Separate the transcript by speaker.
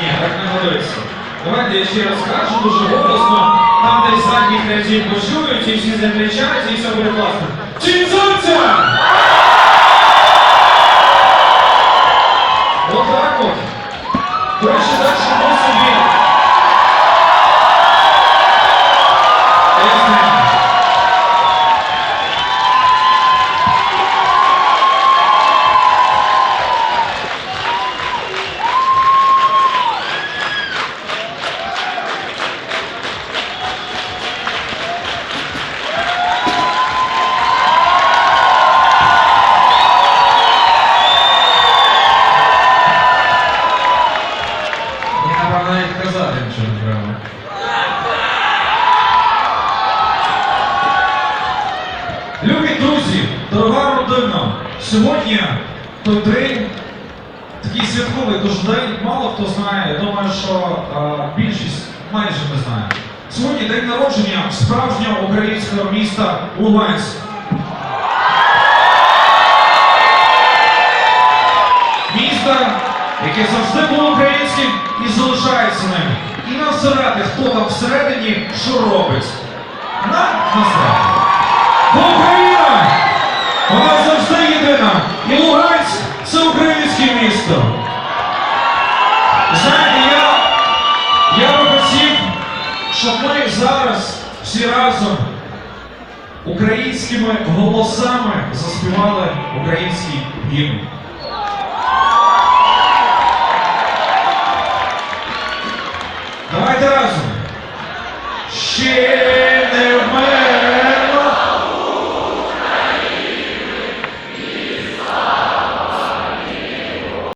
Speaker 1: Ні, так не годиться. Давайте я ще раз скажу дуже голосно. Там десь задніх рядів почують, і всі закричають, і все буде класно. Тінь Сонця! Казати нічого не треба. Любі друзі, дорога родина, сьогодні той день, такий святковий тож день, мало хто знає, я думаю, що е, більшість майже не знає. Сьогодні день народження справжнього українського міста Луганськ. Яке завжди було українським і залишається ним. І насрати, хто там всередині що робить. Нам насрати. Бо Україна! Вона завжди єдина. І Луганськ це українське місто. Знаєте, я, я би хотів, щоб ми зараз всі разом українськими голосами заспівали український гімн. Давайте разом. Ще